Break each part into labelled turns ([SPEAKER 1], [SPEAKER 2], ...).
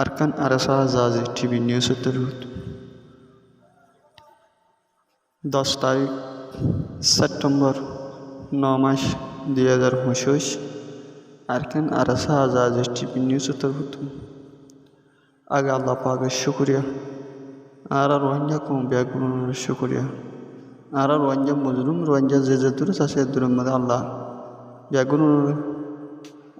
[SPEAKER 1] Arkan ARSA জাজি TV news উত্তরুত দশ তারিখ, সেপ্টেম্বর ন মাস দুই হাজার পঁচিশ, আরকান আরসা জাজি টিভি নিউজ উত্তরুত আগে আল্লাহ পাকের শুক্রিয়া, আর আর রোহিঙ্গা কম ব্যাগুনের শুক্রিয়া। আর আর রোহিঙ্গা মজলুম, রোহিঙ্গা যে যে দূরে আছে দূরের মধ্যে আল্লাহ ব্যাগুনের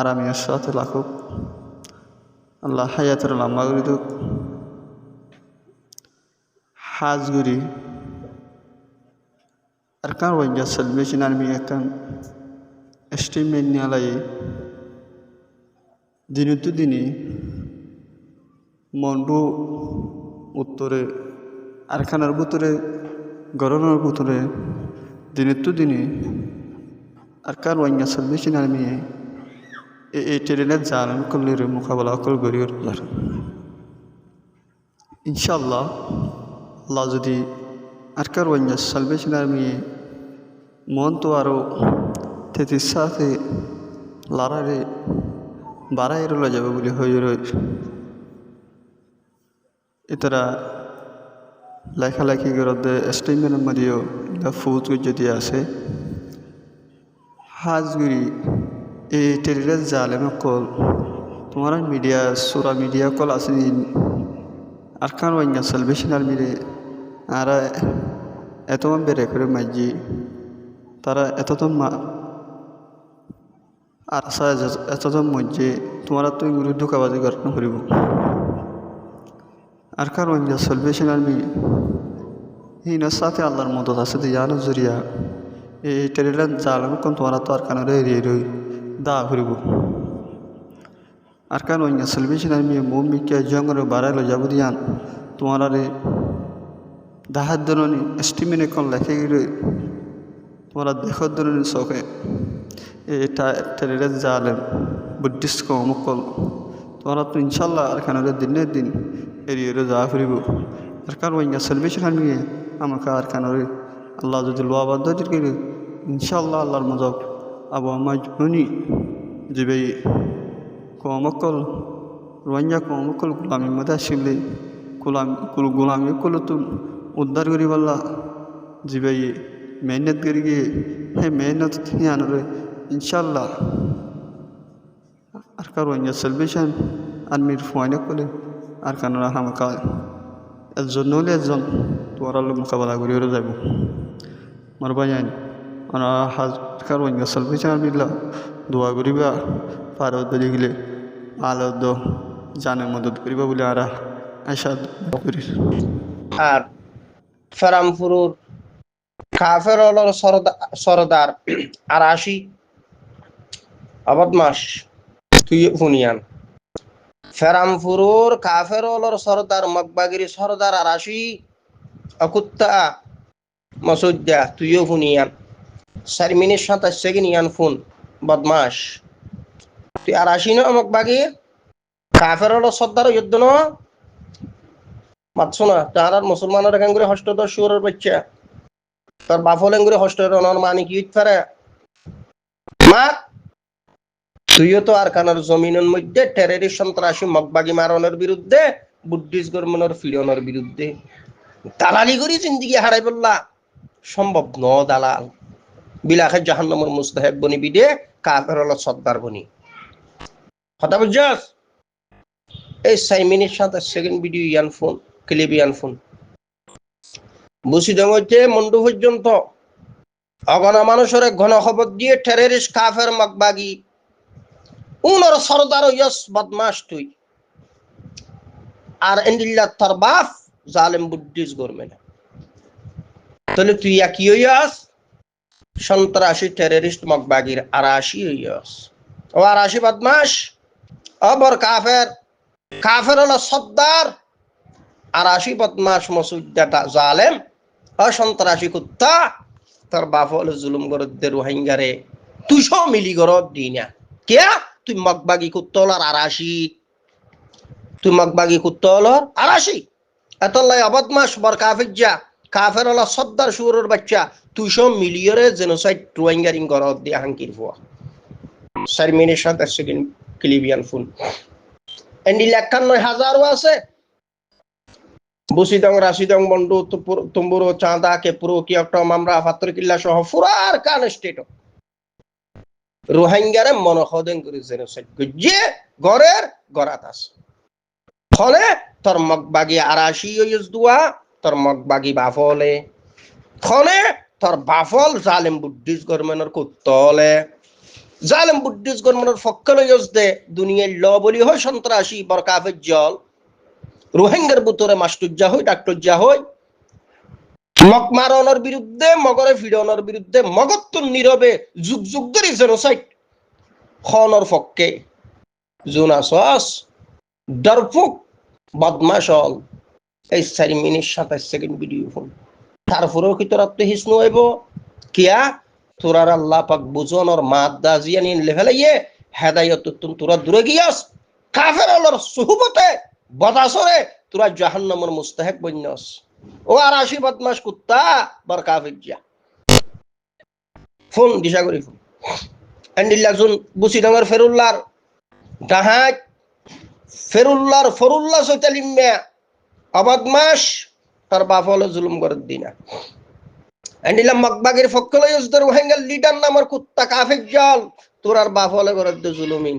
[SPEAKER 1] আরামের সাথে লাখুক আল্লাহ হায়াতের লম্বা করে দুক হাজগুড়ি। আর কান ওয়াইজা সেলিব্রেশন আর্মি একান স্টেটমেন্ট নিয়ালাই দিনতু দিনই মন্ডু উত্তরে, আরখানার ভিতরে গরমের ভিতরে। দিনতু দিনই। আর কার ওয়াইজা সেলিব্রেশন আর্মি। এই ট্রেনের জানান করলে মোকাবেলা অকল গড়ি উঠলার ইনশাল্লাহ আল্লাহ যদি আরকার ওয়াইয়া সালভেশন আর্মি মন তো আরও তেতির সাথে লড়ারে বাড়াই রোলা যাবে বলে হয়ে রয়ে। এতারা লেখালেখি করতে স্টেটমেন্টের মধ্যেও ফুজ যদি আছে হাজগুড়ি এই টেলিরাজ জালেম কল। তোমার মিডিয়া, সুরা মিডিয়া কল আছে আর কান ওয়াইঙ্গা সেলভেশন আর্মিরে আর এত বেড়ে করে মাইজি। তারা এততম আর এততম মজ্জে তোমার তো এগুলো ধোকাবাজি ঘটনা করিব। আর কার ওয়াইঙ্গা সেলভেশন আর্মি হিনার সাথে আল্লাহর মদত আছে ইয়ানো জরিয়া। এই টেলিরাজ জালেম কোন তোমার তো আর কানের এড়িয়ে রই দা ঘুরিব আর কারণ ওই সেলভেশন আমি মম্মিকে জঙ্গলে বাড়াইলো যাব দিয়ান তোমার আরে দাহার ধরনি এস্টিমেনে কোন লেখে গেলে তোমার দেখর ধরনি চোখে এটা টেরে জালেন বুদ্ধিস্ট কমকল তোমরা তো ইনশাল্লাহ আর খানের দিনের দিন এড়িয়ে যা ফুরিব আর কারণ ওই সেলভেশন আমি আমাকে আর খানের আল্লাহ যদি লোয়া করে ইনশাল্লাহ আল্লাহর মজব আমার জনি যিবে কমকল রোহিঙ্গা কমকল গোলামীর মধ্যে আসলে গোলাম গোলামী কল তো উদ্ধার করি বললা যিবে মেহনত করি গিয়ে হে মেহনত আনরে ইনশাল্লাহ আর কার রোহিঙ্গা সেলভেশন আর্মির ফয়নে করে আর কানারা হামাকা একজন নহলে একজন তোমার মোকাবেলা করি যাব আমার ভাই ana হাজকার ওইঙ্গা সালভেশন বিল্লা দোয়া করিবা জানে মদত করিবা বলে আর আশা করি।
[SPEAKER 2] আর ফেরামপুরুর কাফের সরদার, আর আশি আবাদ মাস, তুই ফুনিয়ান ফেরামপুরুর কাফের হলর সরদার মকবাগিরি সরদার, আর আশি অকুত্তা মসুদ্দা তুইও ফুনিয়ান চারি মিনিট সাতাশ সেকেন্ড ইয়ান ফোন বদমাস তুই আর আসি না আমাক বাকি কাফের হলো সর্দার যুদ্ধ ন? মাতছো না তার আর মুসলমানের এখান করে হস্ত তো সুরের বাচ্চা। তোর বাপ হলেন করে রনর মানে কি পারে? মা তুইও তো আর কানার জমিনের মধ্যে টেররিস্ট সন্ত্রাসী মগবাগি মারণের বিরুদ্ধে, বুদ্ধিস্ট গর্মনের ফিরনের বিরুদ্ধে। দালালি করি জিন্দিগি হারাই বললা সম্ভব ন দালাল। বিলাখে জাহান্নামের মুস্তাহেব বনি, বিদে কাফের হলো সর্দার বনি। কথা বুঝছস? এই চাই মিনিট সাত সেকেন্ড ভিডিও ইয়ান ফোন ক্লিপ ইয়ান ফোন। বুঝি হচ্ছে মন্ডু পর্যন্ত। অগণা মানুষের ঘন খবর দিয়ে টেররিস্ট কাফের মকবাগি উনর সর্দার ইয়স বদমাস তুই। আর এন্ডিল্লা তার বাপ জালেম বুদ্ধিস গরমেন। তাহলে তুই একই হইয়াস? সন্ত্রাসী টেররিস্ট মকবাগির আরাশি ও আরাশি বদমাস অবর কাফের কাফের হলো সর্দার। আর আশি বদমাস মসুদ্দাটা জালেম, অসন্ত্রাসী কুত্তা। তার বাপ হলো জুলুম গরদ্দে রোহিঙ্গারে। তুইশো মিলি গরদ দি না কে? তুই মগবাগি কুত্তল আর আরাশি। তুই মগবাগি কুত্তল আর আরাশি। এতলাই অবদমাস বর কাফের যা। কাফের হলো সর্দার সুরের বাচ্চা। তুইশো মিলিয়রে জেনোসাইড রোহিঙ্গারিং গরদ দিয়ে হাঙ্কির ফুয়া চার মিনিট সাতাশ সেকেন্ড ক্লিবিয়ান ফোন এন্ডি একান্নয় হাজারও আছে। বুসিদং রাশিদং বন্ডু তুম্বুরো, চাঁদা, কেপুরো, কিয়টম, আমরা, ফাত্তর, কিল্লা সহ ফুরার কান স্টেট। রোহিঙ্গারে মনসদেন করে জেনোসাইড যে গড়ের গড়াত আছে। ফলে তোর মগবাগি আরাশি ইউজ দুয়া তোর মগবাগি বাফলে। ফলে তোর বাফল জালেম বুদ্ধিস গরমেনের কুত্তলে। জালেম বুদ্ধিস গরমেনের ফক্কলে ইউজ দে, দুনিয়ার ল বলি হয় সন্ত্রাসী, বরকাফের জল। রোহিঙ্গার বুতরে মাস্টুজ্জা হই ডাক্তরজা হই। মগ মারণের বিরুদ্ধে, মগরে ফিরনের বিরুদ্ধে মগত্ব নীরবে, যুগ যুগ ধরে জেনোসাইড খনর পক্ষে জোনাসস ডরফুক বদমাস হল এই চারি মিনিট সাতাশ সেকেন্ড ভিডিও ফোন তারপরেও কি তোরা তো হিসনু হইব? কিয়া? তোরার আল্লাহ পাক দা জিয়ানি লেভেলাইয়ে হেদায়ত তুম তোরা দূরে গিয়াস। কাফের বদাসরে তোরা মুস্তাহেক বন্যস। ও আর বদমাস কুত্তা, বর কাফের ফোন দিশা করি ফোন এন্ডিল্লাজুন বুসিডাঙ্গর ফেরুল্লার ডাহাজ ফেরুল্লার সৈতালিম্যা অবদমাস তার বাপ হলো জুলুম করে দিনা। এন্ডিলাম মকবাগের ফকলে লিডার নামের কুত্তা কাফের জল। তোর আর বাপ হলে করে দে জুলুমিন।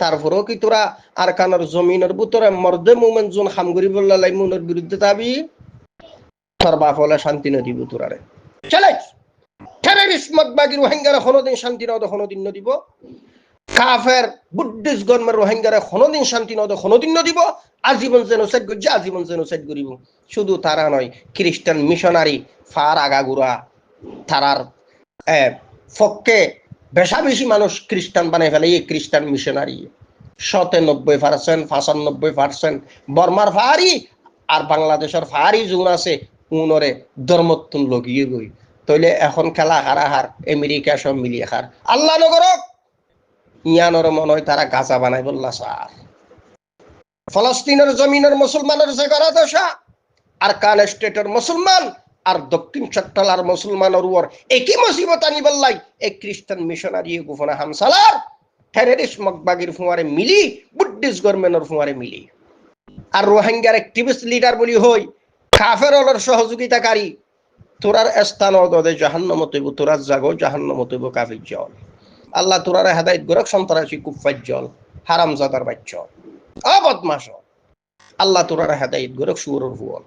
[SPEAKER 2] তারপরেও কি তোরা আর কানার জমিনের বুতরে মর্দে মুমেন জুন হামগুরি বললা লাইমুনের বিরুদ্ধে দাবি তোর বাপ হলে শান্তি নদীব তোরারে চলে! টেররিস্ট মকবাগির ওহেঙ্গারে কোনোদিন শান্তি নদ কোনোদিন নদীব কাফের বুদ্ধিস্ট গর্মের রোহিঙ্গারে কোনোদিন শান্তি নদ কোনোদিন নদীব, আজীবন জেনোসাইড করছে আজীবন জেনোসাইড করিব শুধু তারা নয়, খ্রিস্টান মিশনারি ফার আগাগুড়া, তারার ফককে বেশা বেশি মানুষ খ্রিস্টান বানাই ফেলে, এই খ্রিস্টান মিশনারি। শতে নব্বই পার্সেন্ট, পঁচানব্বই পার্সেন্ট, বর্মার ফারি আর বাংলাদেশের ফারি জোন আছে, উনরে ধর্মত্তুন লগিয়ে গই। তইলে এখন খেলা হারা হার আমেরিকা সব মিলিয়ে হার। আল্লাহ নগরক! ইয়ানোর মনে হয় তারা গাছা বানাই বললা, স্যার। ফলস্তিনের জমিনের মুসলমানের যে করা দশা আর কান স্টেটের মুসলমান, আর দক্ষিণ চট্টলার মুসলমানের উপর একই মুসিবত আনি বললাই। এই খ্রিস্টান মিশনারি গুফনা হামসালার টেররিস্ট মকবাগির ফুয়ারে মিলি বুদ্ধিস গভর্নমেন্টের ফুয়ারে মিলি। আর রোহিঙ্গার অ্যাক্টিভিস্ট লিডার বলি হই, কাফের অলর সহযোগিতাকারী। তোরার স্থান অদে জাহান্ন তৈব, তোরার জাগো জাহান্ন তৈব কাফির জল আল্লাহ তোরার হেদায়ত গোরক সন্ত্রাসী কুফার জল হারাম জাদার বাচ্চ। অবদমাস আল্লাহ তোরার হেদায়ত গোরক সুর হুয়ল